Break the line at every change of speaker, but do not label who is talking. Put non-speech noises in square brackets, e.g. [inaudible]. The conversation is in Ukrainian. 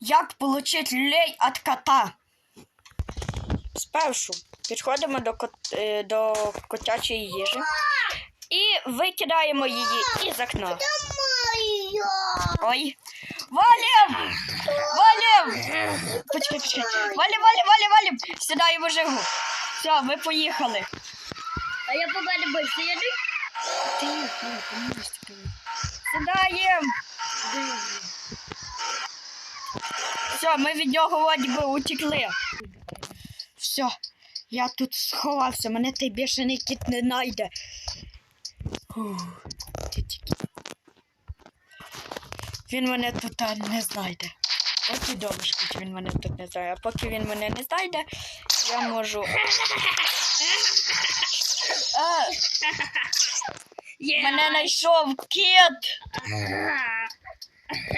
Як отримати лей від кота? Спершу підходимо до, кот, е, до котячої їжі і викидаємо її із окна. Ой. Валим! Валим! Почекай, почекай. Валим, валим, валим, валим! Сідаємо жигу. Все, ми поїхали.
А я пока не больше еду.
Сідаємо. Все, ми від нього вроді би утекли. Все, я тут сховався, мене той бешений кіт не знайде. Він мене тут не знайде. От і добре, що він мене тут не знайде. А поки він мене не знайде, я можу. А, мене знайшов кіт! [laughs]